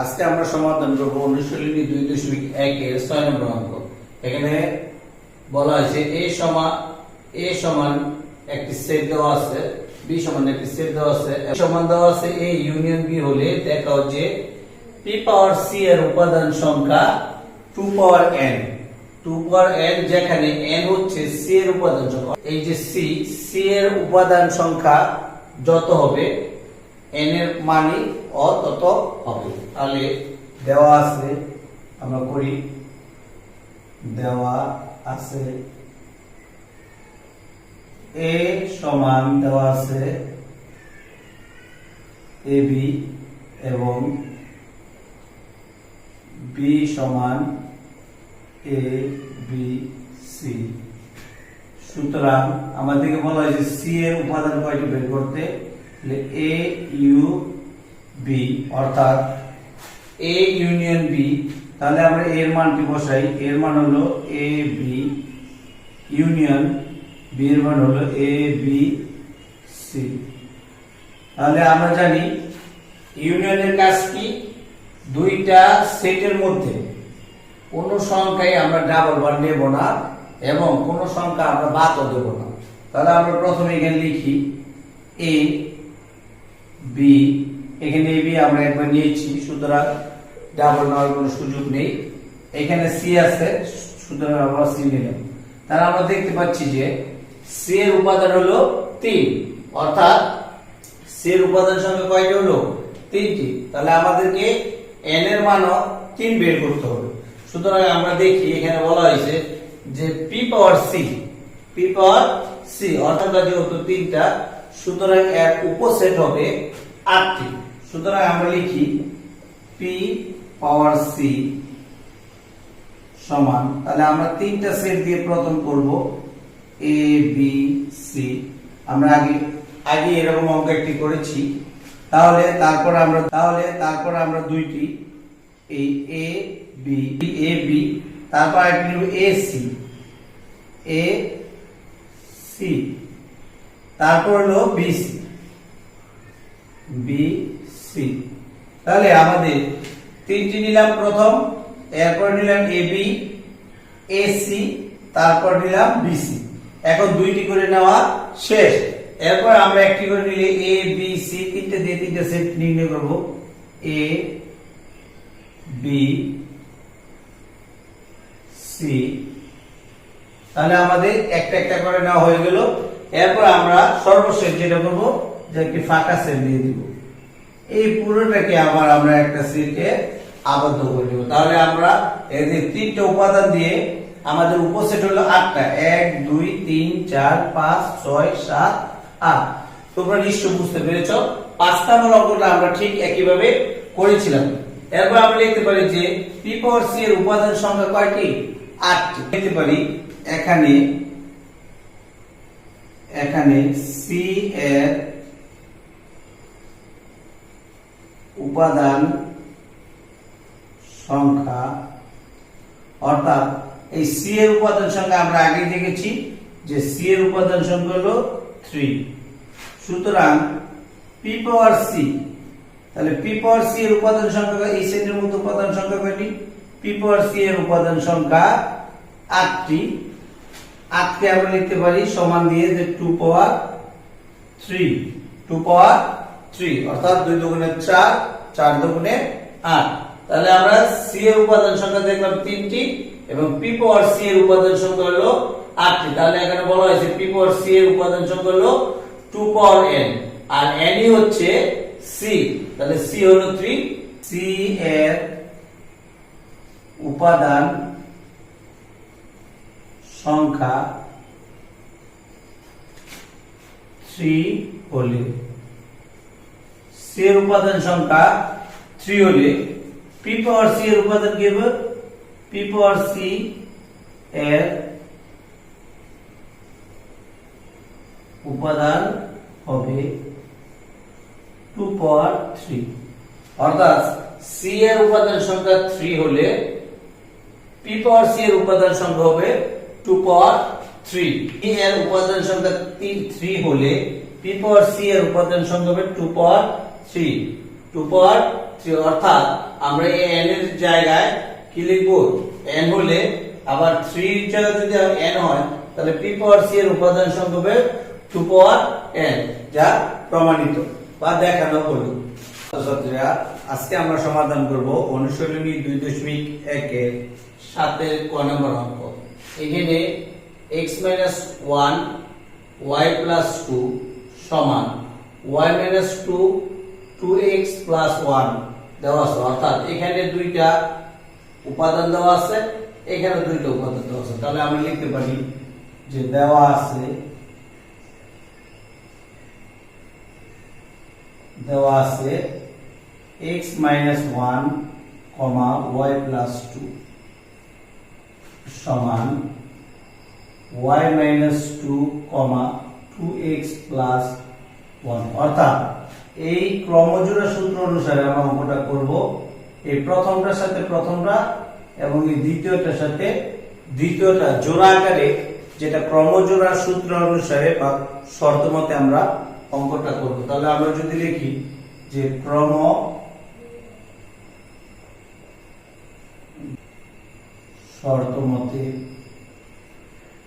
আজকে আমরা সমাধান করব অনুশীলনী দুই দশমিক এক এর ছয় নম্বর অঙ্ক। এখানে বলা হয়েছে এ সমান এ সমান একটি সেট দেওয়া আছে, বি সমান একটি সেট দেওয়া আছে সমান দেওয়া আছে এ ইউনিয়ন বি হলে দেখাও যে পি পাওয়ার সি এর উপাদান সংখ্যা two power N. Two power N যেখানে এন হচ্ছে সি এর উপাদান সংখ্যা। এই যে সি সি এর উপাদান সংখ্যা যত হবে এন এর মানই অ তত হবে। তাহলে দেওয়া আছে, আমরা করি। দেওয়া আছে, এ সমান দেওয়া আছে এ বি এবং বি সমান এ বি সি। সুতরাং আমাদেরকে বলা হয়েছে সি এর উপাদান কয়টি বের করতে? এ ইউ বি অর্থাৎ এ ইউনিয়ন বি তাহলে আমরা এর মানটি বসাই? এর মান হলো এ বি ইউনিয়ন বি এর মান হলো এ বি সি তাহলে আমরা জানি ইউনিয়নের কাজ কি? দুইটা সেটের মধ্যে কোন সংখ্যায় আমরা ডাবল বার নেব না এবং কোন সংখ্যা আমরা বাদও দেব না। তাহলে আমরা প্রথমে এখানে লিখি এ বি এখানে বি আমরা একবার নিয়েছি, সুতরাং ডাবল নেওয়ার কোনো সুযোগ নেই। এখানে সি আছে, সুতরাং আমরা সি নিলাম। তাহলে আমরা দেখতে পাচ্ছি যে সি এর উপাদান হলো তিন। অর্থাৎ সি এর উপাদান সংখ্যা কয়টি হলো? তিনটি। তাহলে আমাদেরকে এন এর মানও তিন বের করতে হবে। সুতরাং আমরা দেখি, এখানে বলা হয়েছে যে P power C P power C অর্থাৎ যেহেতু তিনটা সুতরাং এর উপসেট হবে আটটি। সুতরাং আমরা লিখি পি পাওয়ার সি সমান। তাহলে আমরা তিনটা সেট দিয়ে প্রথম করব এ বি সি আমরা আগে আগে এরকম অঙ্ক একটি করেছি। তাহলে তারপর আমরা, তাহলে তারপর আমরা দুইটি। এই এ বি এ বি তারপর একটি এ সি এ সি তারপর হলো বি সি বি সি তাহলে আমাদের তিনটি নিলাম প্রথম, এরপর নিলাম এ বি এ সি তারপর নিলাম বি সি এখন দুইটি করে নেওয়া শেষ। এরপর আমরা একটি করে নিলে এ বি সি তিনটে দিয়ে তিনটে সেট নির্ণয় করব। এ বি সি তাহলে আমাদের একটা একটা করে নেওয়া হয়ে গেল। এরপর আমরা সর্বশেষ যেটা করব, যে একটি ফাঁকা সেট দিয়ে দিব। এই পুরোটাকে আবার আমরা একটা সেটে আবদ্ধ করে দেব তাহলে আমরা এই যে তিনটে উপাদান দিয়ে আমাদের উপসেট হলো আটটা। এক, দুই, তিন, চার, পাঁচ, ছয়, সাত, আট। তোমরা নিশ্চয় বুঝতে পেরেছ পাঁচ নম্বর অঙ্কটা আমরা ঠিক একইভাবে করেছিলাম। এরপর আমরা লিখতে পারি যে পি পাওয়ার সি এর উপাদান সংখ্যা কয়টি? আটটি। লিখতে পারি এখানে এখানে সি এর উপাদান সংখ্যা, অর্থাৎ এই সি এর উপাদান সংখ্যা আমরা আগে দেখেছি যে সি এর উপাদান সংখ্যা হলো থ্রি সুতরাং পি পাওয়ার সি তাহলে পি পাওয়ার সি এর উপাদান সংখ্যা এই সেটের মধ্যে উপাদান সংখ্যা কয়টি? পি পাওয়ার সি এর উপাদান সংখ্যা আটটি। আটকে আমরা লিখতে পারি, সমান দিয়ে যে two power three two power three অর্থাৎ দুই দুগুণে চার চার দুগুণে আট। তাহলে আমরা সি এর উপাদান সংখ্যা দেখলাম তিনটি, এবং পি পাওয়ার সি এর উপাদান সংখ্যা হলো আটটি। তাহলে এখানে বলা হয়েছে পি পাওয়ার সি এর উপাদান সংখ্যা হলো টু পাওয়ার এন আর এন ই হচ্ছে সি তাহলে সি হলো থ্রি সি এর উপাদান সংখ্যা থ্রি হলে সি এর উপাদান সংখ্যা থ্রি হলে পি পাওয়ার সি এর উপাদান কি হবে? পি পাওয়ার সি এর উপাদান হবে টু পাওয়ার থ্রি অর্থাৎ সি এর উপাদান সংখ্যা থ্রি হলে পি পাওয়ার সি এর উপাদান সংখ্যা হবে টু পাওয়ার থ্রি পি এর উপাদান সংখ্যা থ্রি হলে পি পাওয়ার সি এর উপাদান সংখ্যা হবে two power three two power three অর্থাৎ আমরা n এর জায়গায় কি লিখব? n হলে আবার 3 এর জায়গায় যদি n হয়, তাহলে p পাওয়ার c এর উপাদান সংখ্যা হবে 2 পাওয়ার n, যা প্রমাণিত বা দেখানো হলো। ছাত্রছাত্রীরা আজকে আমরা সমাধান করব অনুশীলনী দুই দশমিক একের সাতের ক নম্বর অঙ্ক। এখানে x minus one Y plus two সমান Y minus two two X plus one দেওয়া আছে। অর্থাৎ এখানে দুইটা উপাদান দেওয়া আছে, এখানে দুইটা উপাদান দেওয়া আছে। তাহলে আমরা লিখতে পারি যে দেওয়া আছে দেওয়া আছে x minus one comma Y plus two সমান y minus two comma two X plus one অর্থাৎ এই ক্রমজোড়া সূত্র অনুসারে আমরা অঙ্কটা করব। এই প্রথমটার সাথে প্রথমটা এবং এই দ্বিতীয়টার সাথে দ্বিতীয়টা জোড়া আকারে যেটা ক্রমজোড়া সূত্র অনুসারে বা শর্ত মতে আমরা অঙ্কটা করব। তাহলে আমরা যদি লিখি যে ক্রম শর্ত মতে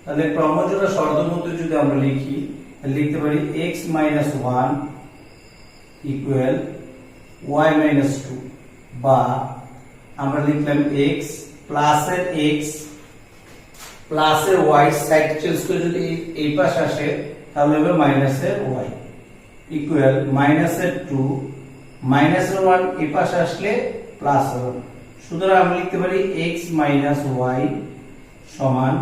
তাহলে ক্রমজোড়া শর্ত মতে যদি আমরা লিখি লিখতে পারি x minus one equal Y minus two বা আমরা লিখলাম x প্লাসের x প্লাসের y সাইড চেঞ্জ করে যদি এই- পাশে আসে, তাহলে হবে মাইনাসের y ইকুয়াল মাইনাসের টু মাইনাসের ওয়ান এই পাশে আসলে প্লাস ওয়ান সুতরাং আমরা লিখতে পারি x মাইনাস ওয়াই সমান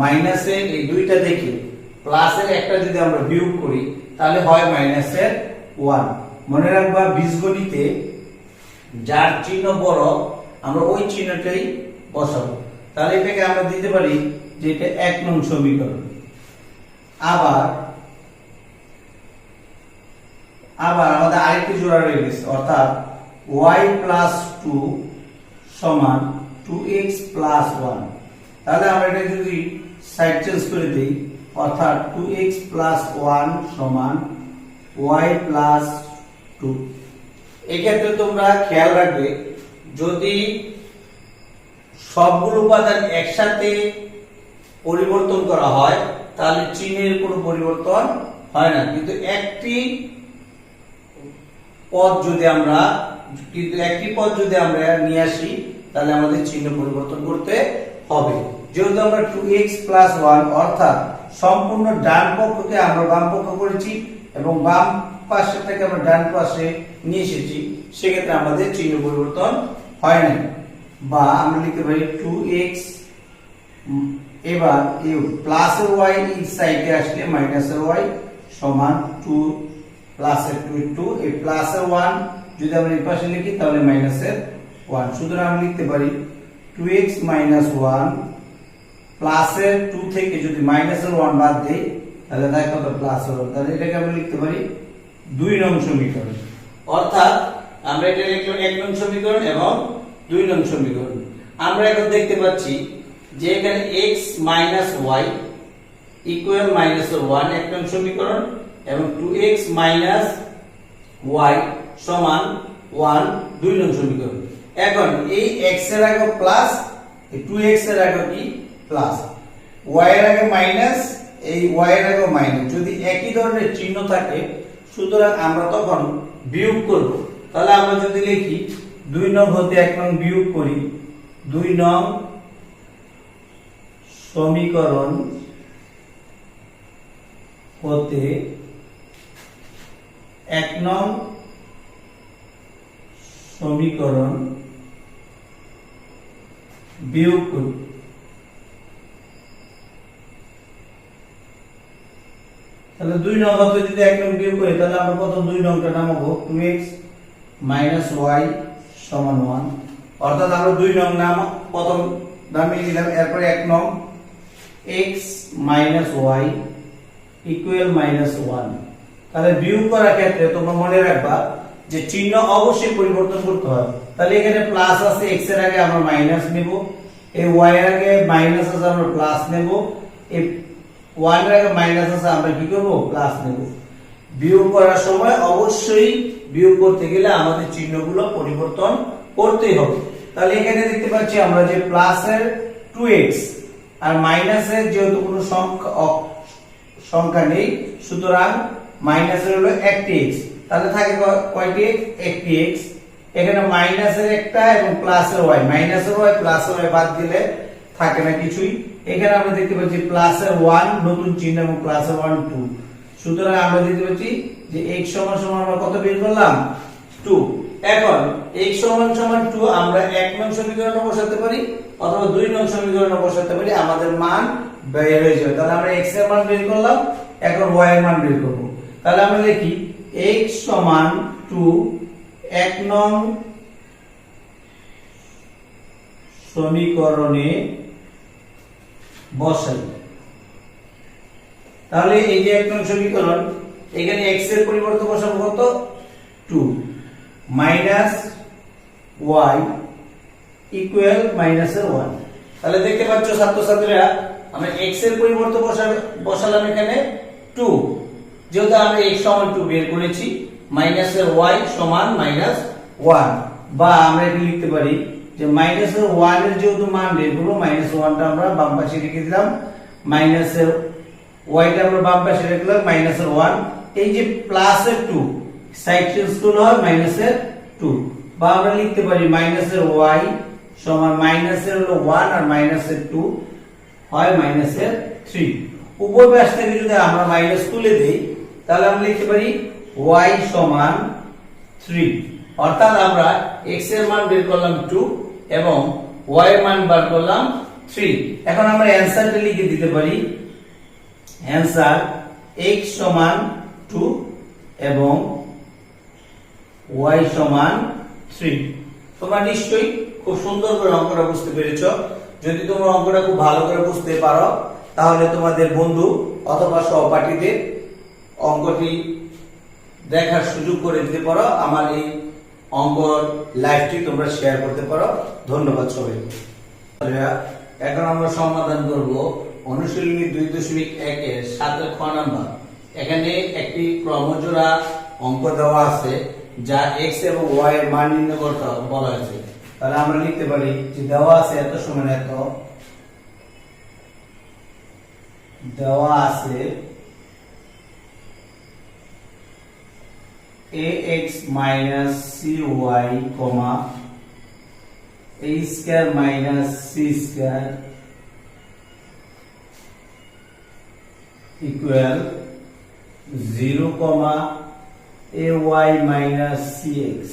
মাইনাসের এই দুইটা দেখে প্লাসের একটা যদি আমরা বিয়োগ করি, তাহলে হয় মাইনাসের ওয়ান মনে রাখবা, বীজগণিতে যার চিহ্ন বড়, আমরা ওই চিহ্নটাই বসাবো। তাহলে এটাকে আমরা দিতে পারি যে এটা এক নং সমীকরণ। আবার আবার আমাদের আরেকটি জোড়া রয়ে গেছে, অর্থাৎ y প্লাস টু সমান টু এক্স প্লাস ওয়ান তাহলে আমরা এটা যদি সাইড চেঞ্জ করে দিই, অর্থাৎ টু এক্স প্লাস ওয়ান সমান ওয়াই প্লাস টু এক্ষেত্রে তোমরা খেয়াল রাখবে, যদি সবগুলো উপাদান একসাথে পরিবর্তন করা হয়, তাহলে চিহ্নের কোনো পরিবর্তন হয় না। কিন্তু একটি পদ যদি আমরা কিন্তু একটি পদ যদি আমরা নিয়ে আসি, তাহলে আমাদের চিহ্ন পরিবর্তন করতে হবে। যেহেতু আমরা টু এক্স প্লাস ওয়ান অর্থাৎ সম্পূর্ণ ডান পক্ষকে আমরা বাম পক্ষ করেছি এবং বাম পাশেরটাকে আমরা ডান পাশে নিয়ে এসেছি, সেক্ষেত্রে আমাদের চিহ্ন পরিবর্তন হয় না বা আমরা লিখতে পারি টু এক্স এবার এই প্লাসের ওয়াই এই সাইডে আসলে মাইনাসের ওয়াই সমান টু প্লাসের টু টু এই প্লাসের ওয়ান যদি আমরা এই পাশে লিখি, তাহলে মাইনাসের ওয়ান সুতরাং আমি লিখতে পারি টু এক্স মাইনাস ওয়ান প্লাসের টু থেকে যদি মাইনাসের ওয়ান বাদ দেই, তাহলে তাই কত প্লাসের ওয়ান তাহলে এটাকে আমরা লিখতে পারি দুই নং সমীকরণ। অর্থাৎ আমরা এটা লিখলাম এক নং সমীকরণ এবং দুই নং সমীকরণ। আমরা এখন দেখতে পাচ্ছি যে এখানে x minus Y equal minus one এক নং সমীকরণ এবং টু এক্স মাইনাস ওয়াই সমান ওয়ান দুই নং সমীকরণ। এখন এই x এর আগে প্লাস টু এক্সের আগে কি? প্লাস y এর আগে মাইনাস এই y এর আগে মাইনাস যদি একই ধরনের চিহ্ন থাকে, সুতরাং আমরা তখন বিয়োগ করব। তাহলে আমরা যদি লিখি, দুই নং হতে এক নং বিয়োগ করি। দুই নং সমীকরণ হতে এক নং সমীকরণ বিয়োগ করি তাহলে দুই নং হতে যদি এক নং বিয়োগ করি, তাহলে আমরা প্রথম দুই নংটা নামাবো। টু এক্স মাইনাস ওয়াই সমান ওয়ান। অর্থাৎ আমরা দুই নং নাম প্রথম নামিয়ে নিলাম এরপরে এক নং X minus Y equal minus one. তাহলে বিয়োগ করার ক্ষেত্রে তোমরা মনে রাখবা যে চিহ্ন অবশ্যই পরিবর্তন করতে হয় তাহলে এখানে প্লাস আছে এক্সের আগে আমরা মাইনাস নেব। এই ওয়াই এর আগে মাইনাস আছে, আমরা প্লাস নেব। এই ওয়ানের আগে মাইনাস আছে, আমরা কি করব? প্লাস নেব। বিয়োগ করার সময় অবশ্যই বিয়োগ করতে গেলে আমাদের চিহ্নগুলো পরিবর্তন করতেই হবে। তাহলে এখানে দেখতে পাচ্ছি আমরা যে প্লাসের টু এক্স আর মাইনাসের যেহেতু কোনো সংখ্যা সংখ্যা নেই, সুতরাং মাইনাসের হলো একটি এক্স তাহলে থাকে কয়টি এক্স একটি এক্স এখানে মাইনাসের একটা এবং প্লাসের ওয়াই মাইনাসের ওয়াই প্লাসের ওয়াই বাদ দিলে থাকে না কিছুই। এখানে আমরা দেখতে পাচ্ছি প্লাসের ওয়ান নতুন চিহ্ন এবং প্লাসের ওয়ান টু সুতরাং আমরা দেখতে পাচ্ছি যে এক্স সমান সমান আমরা কত বের করলাম? টু এখন x সমান সমান টু আমরা এক নং সমীকরণে বসাতে পারি অথবা দুই নং সমীকরণে বসাতে পারি। আমাদের মান বের হয়ে যাবে। তাহলে আমরা এক্সের মান বের করলাম, এখন y এর মান বের করব। তাহলে আমরা লিখি x সমান 2 এক নং সমীকরণে বসাই। তাহলে এই যে এক নং সমীকরণ, এখানে x এর পরিবর্তে বসাবো কত? 2 মাইনাস y ইকুয়াল মাইনাসের 1 তাহলে দেখতে পাচ্ছ ছাত্রছাত্রীরা, আমরা x এর পরিবর্তে বসালাম এখানে 2 যেহেতু আমরা x সমান 2 বের করেছি মাইনাসের y সমান মাইনাস 1 বা আমরা এটা লিখতে পারি যে মাইনাসের 1 এর যেহেতু মান বের করব মাইনাস 1টা আমরা বাম পাশে রেখে দিলাম। মাইনাসের ওয়াইটা আমরা বাম পাশে রাখলাম মাইনাসের ওয়ান এই যে প্লাসের টু সাইড চেঞ্জ হয় মাইনাসের টু বা আমরা লিখতে পারি মাইনাসের ওয়াই সমান মাইনাসের হলো ওয়ান আর মাইনাসের টু হয় মাইনাসের থ্রি উপর ব্যাস থেকে যদি আমরা মাইনাস তুলে দেই তাহলে আমরা লিখতে পারি ওয়াই সমান থ্রি অর্থাৎ আমরা এক্সের মান বের করলাম টু এবং ওয়াই এর মান বার করলাম থ্রি এখন আমরা অ্যান্সারটা লিখে দিতে পারি। অ্যান্সার x সমান 2 এবং y সমান 3 তোমরা নিশ্চয়ই খুব সুন্দর করে অঙ্কটা বুঝতে পেরেছ। যদি তোমরা অঙ্কটা খুব ভালো করে বুঝতে পারো, তাহলে তোমাদের বন্ধু অথবা সহপাঠীদের অঙ্কটি দেখার সুযোগ করে দিতে পারো। আমার এই অঙ্ক লাইভটি তোমরা শেয়ার করতে পারো। ধন্যবাদ সবাইকে। এখন আমরা সমাধান করব অনুশীলনী দুই দশমিক একের সাতের খ নাম্বার। এখানে একটি ক্রমজোড়া অঙ্ক দেওয়া আছে, যা এক্স এবং ওয়াই এর মান নির্ণয় করতে বলা হয়েছে। তাহলে আমরা লিখতে পারি যে দেওয়া আছে এত সময় এত। দেওয়া আছে ax minus cy comma a square minus c square equal 0 comma ay minus cx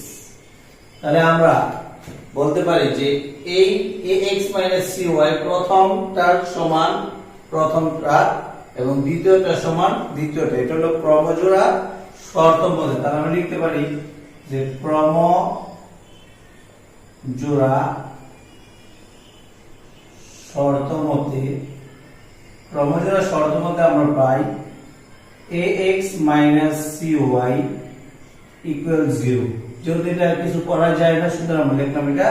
তাহলে আমরা বলতে পারি যে এই ax minus cy প্রথমটার সমান প্রথমটা এবং দ্বিতীয়টা সমান দ্বিতীয়টা এটা হলো ক্রমজোড়া শর্ত মধ্যে তাহলে আমরা লিখতে পারি যে ক্রম জোড়া শর্ত মতে ক্রমজোড়া শর্ত মতে আমরা পাই ax minus cy equal 0 যেহেতু এটা কিছু করা যায় না, সুতরাং আমরা লিখলাম এটা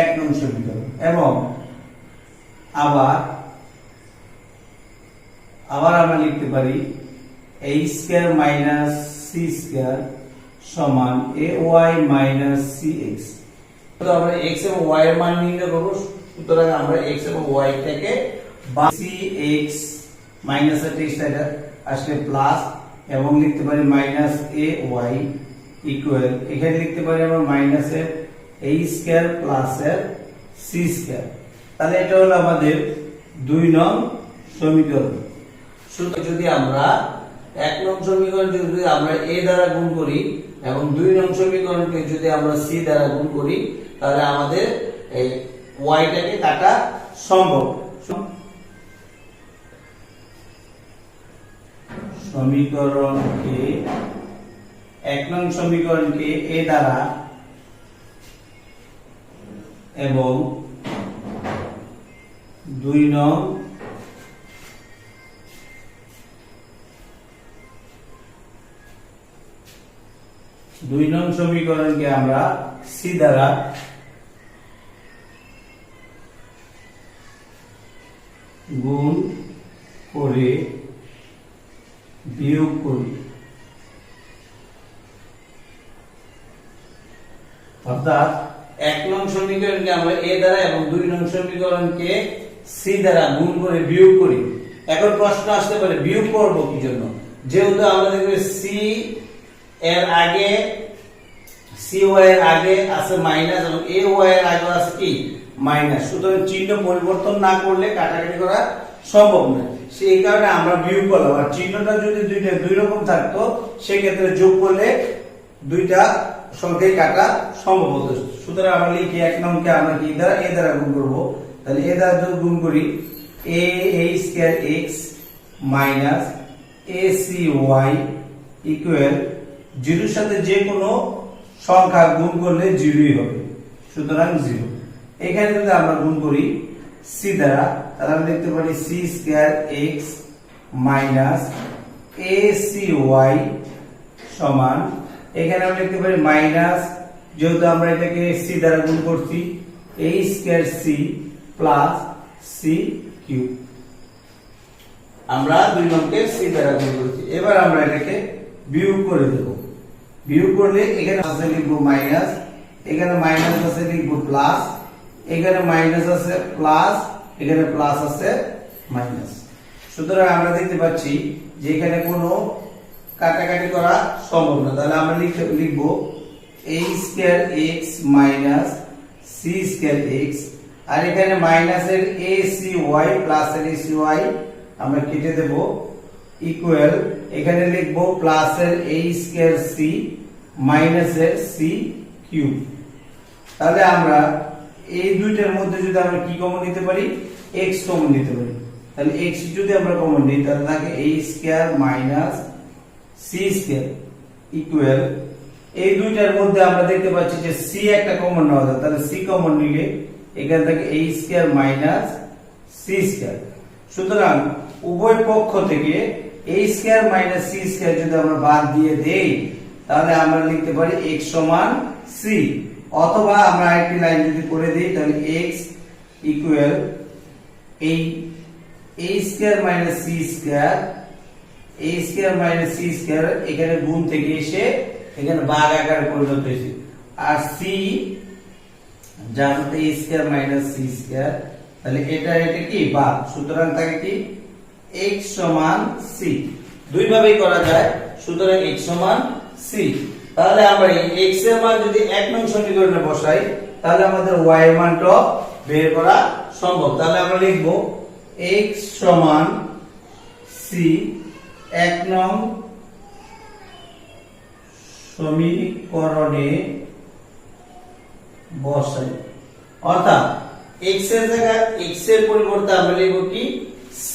এক নং সমীকরণ। এবং আবার আবার আমরা লিখতে পারি a স্কয়ার মাইনাস স্কয়ার সমান ay মাইনাস cx তো আমরা x এবং y এর মান নির্ণয় সুতরাং আমরা x এবং y থেকে মাইনাস এর টেক্সট এটা আসলে প্লাস এবং লিখতে পারি মাইনাস ay ইকুয়াল এখানে লিখতে পারি আমরা মাইনাস এর স্কয়ার প্লাস এর c স্কয়ার তাহলে এটা হলো আমাদের দুই নং সমীকরণ। সুতরাং যদি আমরা এক নং সমীকরণ যদি আমরা এ দ্বারা গুণ করি এবং দুই নং সমীকরণকে যদি আমরা সি দ্বারা গুণ করি, তাহলে আমাদের এই ওয়াইটাকে কাটা সম্ভব। সমীকরণকে, এক নং সমীকরণকে এ দ্বারা এবং দুই নং দুই নং সমীকরণকে আমরা সি দ্বারা গুণ করে বিয়োগ করি। অর্থাৎ এক নং সমীকরণকে আমরা এ দ্বারা এবং দুই নং সমীকরণকে সি দ্বারা গুণ করে বিয়োগ করি। এখন প্রশ্ন আসতে পারে, বিয়োগ করব কি জন্য যেহেতু আমরা দেখবে সি এর আগে, সি এর আগে আছে মাইনাস এবং এ এর আগে আছে কি? মাইনাস সুতরাং চিহ্ন পরিবর্তন না করলে কাটাকাটি করা সম্ভব নয়। সেই কারণে আমরা বিয়োগ করলাম। আর চিহ্নটা যদি দুইটা, দুই রকম থাকতো, সেক্ষেত্রে যোগ করলে দুইটা সংখ্যায় কাটা সম্ভব হতো। সুতরাং আমরা লিখি এক নম্বরকে আমরা কি দ্বারা? এ দ্বারা গুণ করব। তাহলে এ দ্বারা যদি গুণ করি। A A square X minus A C Y equal জিরোর সাথে যে কোনো সংখ্যা গুণ করলে জিরোই হবে। সুতরাং জিরো। এখানে যদি আমরা গুণ করি সি দ্বারা, তাহলে আমরা লিখতে পারি C square X minus A C Y সমান, এখানে আমরা লিখতে পারি মাইনাস, যেহেতু আমরা এটাকে সি দ্বারা গুণ করছি A square C plus C cube. আমরা দুই নংকে সি দ্বারা গুণ করেছি। এবার আমরা এটাকে বিয়োগ করে দেব। বিয়োগ করলে এখানে আছে লিখব মাইনাস এখানে মাইনাস আছে লিখব প্লাস এখানে মাইনাস আছে প্লাস এখানে প্লাস আছে মাইনাস সুতরাং আমরা দেখতে পাচ্ছি যে এখানে কোনো কাটাকাটি করা সম্ভব না। তাহলে আমরা লিখতে, লিখব a square x minus c square x, আর এখানে মাইনাসের a c y প্লাসের a c y আমরা কেটে দেব ইকুয়াল এখানে লিখব প্লাসের a স্কয়ার c মাইনাসের c কিউব তাহলে আমরা এই দুইটার মধ্যে যদি আমরা কি কমন নিতে পারি? X কমন নিতে পারি। তাহলে x যদি আমরা কমন নিই, তাহলে থাকে a square minus c square equal এই দুইটার মধ্যে আমরা দেখতে পাচ্ছি যে c একটা কমন নেওয়া যায়। তাহলে c কমন নিলে এখান থেকে a square minus c square সুতরাং উভয় পক্ষ থেকে a square minus c square যদি আমরা বাদ দিয়ে দেই তাহলে আমরা লিখতে পারি x সমান c অথবা আমরা আরেকটি লাইন যদি করে দিই, তাহলে x ইকুয়াল এই a square minus c square a square minus c square এখানে গুণ থেকে এসে এখানে ভাগ আকারে পরিণত হয়েছে। আর c জানতে a square minus c square তাহলে এটা এটা কি? ভাগ সুতরাং থাকে কি? x সমান c দুই ভাবেই করা যায়। সুতরাং x সমান c. তাহলে আমরা x এর মান যদি এক নং সমীকরণে বসাই, তাহলে আমাদের y এর মানটা বের করা সম্ভব। তাহলে আমরা লিখব x সমান c এক নং সমীকরণে বসাই। অর্থাৎ x এর জায়গায় x এর পরিবর্তে আমরা লিখব কি? C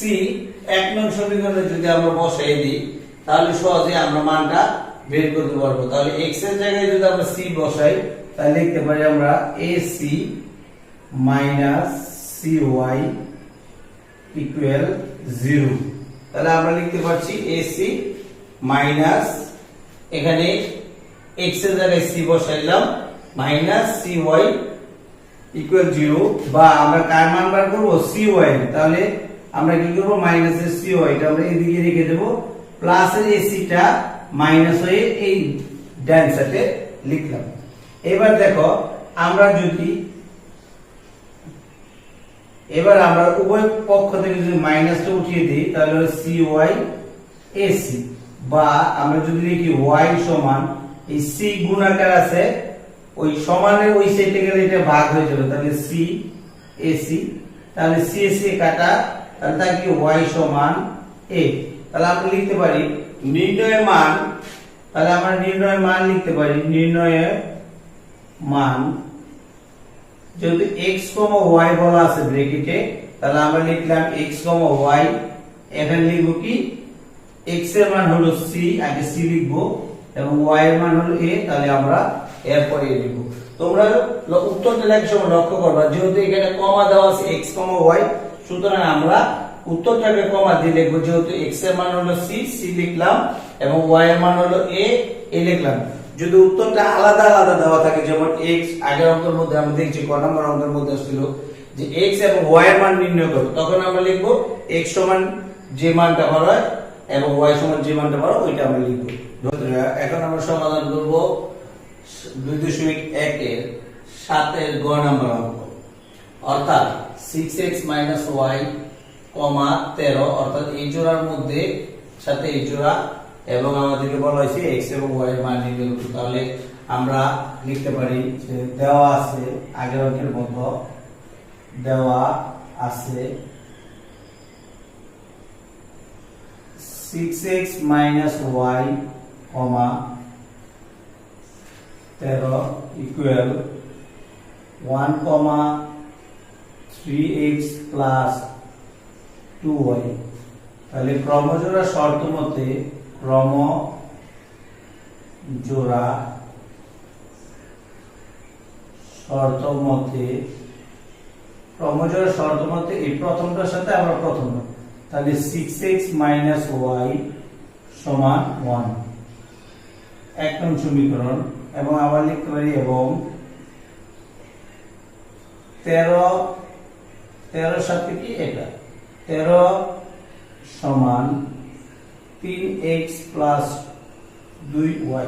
এক নং সমীকরণে যদি আমরা বসাই দিই, তাহলে সহজে আমরা মানটা বের করতে পারব। তাহলে x এর জায়গায় যদি আমরা সি বসাই, তাহলে লিখতে পারি আমরা ac minus C Y equal zero তাহলে আমরা লিখতে পারছি ac মাইনাস, এখানে x এর জায়গায় C বসাইলাম, minus C Y equal zero বা আমরা কার মান বার করব? cy তাহলে আমরা কি করব? মাইনাসের cy টা আমরা এদিকে রেখে দেবো। প্লাসের ac টা মাইনাস হয়ে এই ডান লিখলাম। এবার দেখো, আমরা যদি এবার আমরা উভয় পক্ষ থেকে যদি মাইনাসটা উঠিয়ে দিই, তাহলে হলো cy ac বা আমরা যদি লিখি y সমান, এই c গুণাকার আছে, ওই সমানের ওই সাইডে গেলে এটা ভাগ হয়ে যাবে, তাহলে c ac তাহলে c ac কাটা, তাহলে থাকে y সমান a তাহলে আমরা লিখতে পারি নির্ণয়ের মান, তাহলে আমরা নির্ণয়ের মান লিখতে পারি। নির্ণয়ের মান, যেহেতু x, y বলা আছে ব্র্যাকেটে, তাহলে আমরা লিখলাম x, y এখানে লিখব কি? x এর মান হলো c, আগে c লিখব, এবং y এর মান হলো a, তাহলে আমরা এরপরে লিখব। তোমরা উত্তরটা লেখার সময় লক্ষ্য করবা, যেহেতু এখানে কমা দেওয়া আছে x, y, সুতরাং আমরা উত্তরটাকে কমা দিয়ে লিখব, যেহেতু x এর মান হলো c c লিখলাম, এবং y এর মান হলো a a লিখলাম। যদি উত্তরটা আলাদা আলাদা দেওয়া থাকে, যেমন x, আগের অঙ্কের মধ্যে আমরা দেখছি, ক নম্বর অঙ্কের মধ্যে ছিল যে x এবং y এর মান নির্ণয় করো, তখন আমরা লিখব x সমান যে মানটা বড় হয়, এবং y সমান যে মানটা বড় ওইটা আমরা লিখব। এখন আমরা সমাধান করব দুই দশমিক একের সাতের গ নম্বর অঙ্ক। অর্থাৎ six X minus Y comma তেরো, অর্থাৎ এই জোড়ার মধ্যে সাথে এই জোড়া এবং আমাদেরকে বলা হয়েছে এক্স এবং ওয়াই এর মান নির্ণয় করতে। তাহলে আমরা লিখতে পারি যে দেওয়া আছে, আগের অঙ্কের মতো দেওয়া আছে six X minus Y comma তেরো equal one comma three X plus two Y তাহলে ক্রমজোড়া শর্ত মতে ক্রম জোড়া শর্ত মতে ক্রমজোড়া শর্ত মতে এই প্রথমটার সাথে আমরা প্রথম তাহলে সিক্স এক্স মাইনাস ওয়াই সমান ওয়ান এক নং সমীকরণ এবং আবার লিখতে পারি এবং তেরো, তেরোর সাথে কি এটা? তেরো সমান তিন এক্স প্লাস দুই ওয়াই।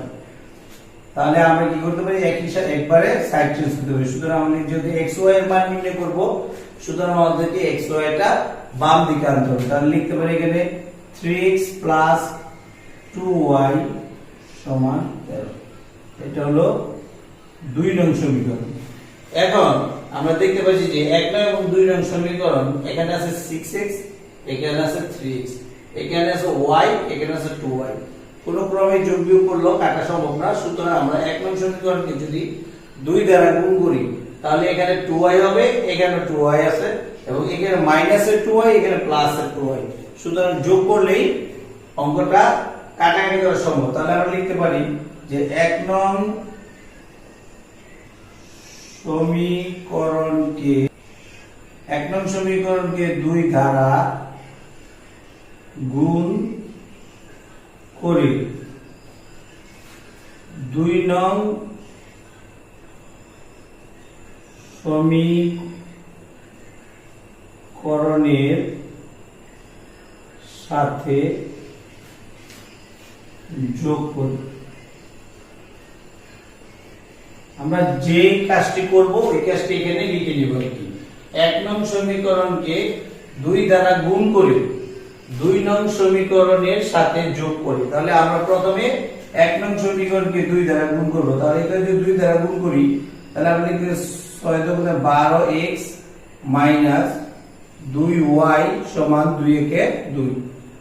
তাহলে আমরা কি করতে পারি? একই সাথে একবারে সাইড চেঞ্জ করতে পারি সুতরাং আমরা যদি এক্স ওয়াই এর মান নির্ণয় করব, সুতরাং আমাদেরকে এক্স ওয়াই টা বাম দিকে আনতে হবে। তাহলে লিখতে পারি এখানে three X plus two Y সমান তেরো। এটা হলো দুই নং সমীকরণ। এখন আমরা দেখতে পাচ্ছি যে এক নং এবং দুই নং সমীকরণ, এখানে আছে সিক্স এক্স এখানে আছে থ্রি এক্স এখানে আছে ওয়াই এখানে আছে টু ওয়াই কোন ক্রমে যোগ বিয়োগ করলেও কাটা সম্ভব না, সুতরাং আমরা এক নং সমীকরণকে যদি দুই দ্বারা গুণ করি, তাহলে এখানে টু ওয়াই হবে, এখানে টু ওয়াই আছে, এবং এখানে মাইনাসের টু ওয়াই এখানে প্লাস প্লাসের টু ওয়াই সুতরাং যোগ করলেই অঙ্কটা কাটাকাটি করা সম্ভব। তাহলে আমরা লিখতে পারি যে এক নং সমীকরণকে এক নং সমীকরণকে দুই দ্বারা গুণ করে দুই নং সমীকরণের সাথে যোগ করি আমরা যে কাজটি করব ওই কাজটি এখানে লিখে নিব কি এক নং সমীকরণকে দুই দ্বারা গুণ করে, দুই নং সমীকরণের সাথে যোগ করি। তাহলে আমরা প্রথমে এক নং সমীকরণকে দুই দ্বারা গুণ করব। তাহলে এটা যদি দুই দ্বারা গুণ করি, তাহলে লিখতে ছয় বারো এক্স মাইনাস দুই ওয়াই সমান দুই একে দুই।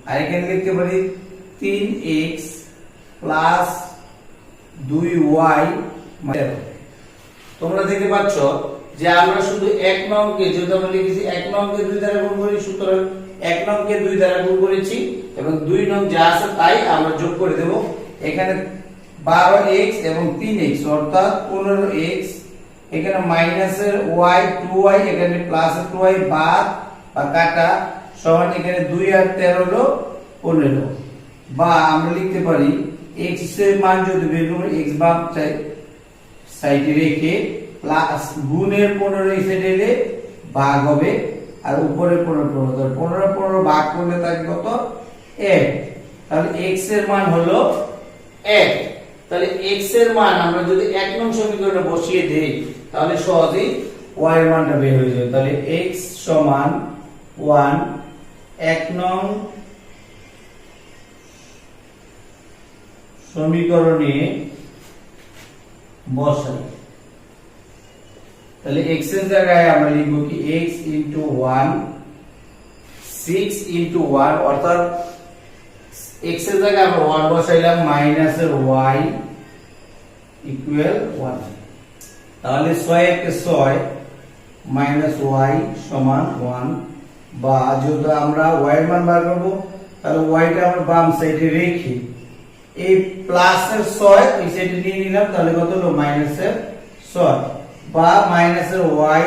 আর এখানে লিখতে পারি তিন এক্স প্লাস দুই ওয়াই তোমরা দেখতে পাচ্ছ যে আমরা শুধু এক নংকে, যেহেতু আমরা লিখেছি এক নংকে দুই দ্বারা গুণ করি, সুতরাং এক নংকে দুই দ্বারা গুণ করেছি এবং দুই নং যা আছে তাই আমরা যোগ করে দেব। এখানে বারো এক্স এবং তিন এক্স অর্থাৎ পনেরো এক্স এখানে মাইনাসের ওয়াই টু ওয়াই এখানে প্লাসের টু ওয়াই বাদ বা কাটা, সমান এখানে দুই আর তেরো হলো পনেরো। বা আমরা লিখতে পারি এক্সের মান যদি বের করি এক্স বাদ চাই সাইডে রেখে প্লাস গুণের পনেরো সাইডে এলে ভাগ হবে আর উপরে পনেরো পনেরো। পনেরো পনেরো ভাগ করলে থাকে কত? এক। তাহলে এক্সের মান হলো এক। তাহলে এক্সের মান আমরা যদি এক নং সমীকরণে বসিয়ে দেই, তাহলে সহজেই ওয়াই এর মানটা বের হয়ে যাবে। তাহলে এক্স সমান ওয়ান এক নং সমীকরণে তাহলে x এর জায়গায় আমরা লিখব কি x ইনটু 1 6 ইনটু 1 অর্থাৎ x এর জায়গায় আমরা 1 বসাইলাম মাইনাস এর y ইকুয়াল 1 তাহলে 6 একে 6 মাইনাস y সমান 1 বা যেহেতু আমরা y এর মান বার করব, তাহলে y টা আমরা বাম সাইডে রেখে এই প্লাসের ছয়, এই সাইডে নিয়ে নিলাম তাহলে কত হলো? মাইনাসের ছয়। বা মাইনাসের ওয়াই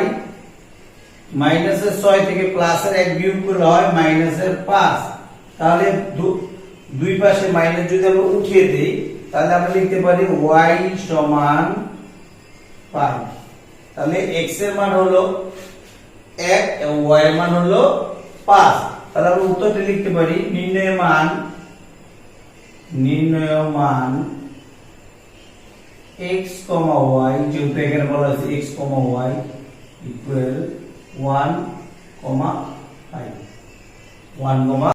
মাইনাসের ছয় থেকে প্লাসের এক বিয়োগ করলে হয় মাইনাসের পাঁচ। তাহলে দুই পাশে মাইনাস যদি আমরা উঠিয়ে দিই, তাহলে আমরা লিখতে পারি ওয়াই সমান পাঁচ। তাহলে এক্সের মান হলো এক এবং ওয়াই এর মান হলো পাঁচ। তাহলে আমরা উত্তরটি লিখতে পারি নির্ণয় মান নির্ণয় মান এক্স কমা ওয়াই যেহেতু এখানে বলা Y equal one comma five one comma